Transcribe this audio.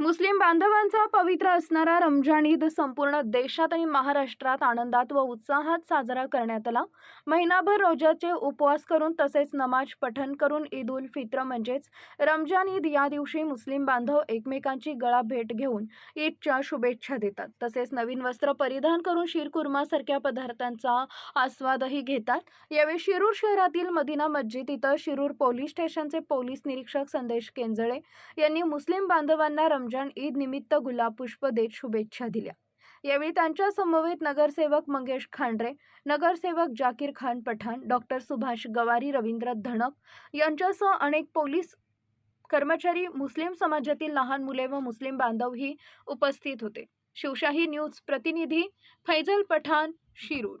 मुस्लिम बांधवांचा पवित्र असणारा रमजान ईद संपूर्ण देशात आणि महाराष्ट्रात आनंदात व उत्साहात साजरा करण्यात आला. महिनाभर रोजाचे उपवास करून तसेच नमाज पठण करून ईद उल फित्र म्हणजेच रमजान ईद या दिवशी मुस्लिम बांधव एकमेकांची गळा भेट घेऊन ईदच्या शुभेच्छा देतात. तसेच नवीन वस्त्र परिधान करून शीरकुर्मासारख्या पदार्थांचा आस्वादही घेतात. यावेळी शिरूर शहरातील मदिना मस्जिद इथं शिरूर पोलीस स्टेशनचे पोलीस निरीक्षक संदेश केंजळे यांनी मुस्लिम बांधवांना रमजान ईद निमित्त गुलाब पुष्प देत शुभेच्छा दिल्या. यावेळी त्यांच्या समवेत नगरसेवक मंगेश खांडरे नगरसेवक जाकीर खान पठाण डॉक्टर सुभाष गवारी रवींद्र धणक यांच्यासह अनेक पोलीस कर्मचारी मुस्लिम समाजातील लहान मुले व मुस्लिम बांधवही उपस्थित होते. शिवशाही न्यूज प्रतिनिधी फैजल पठाण शिरूर.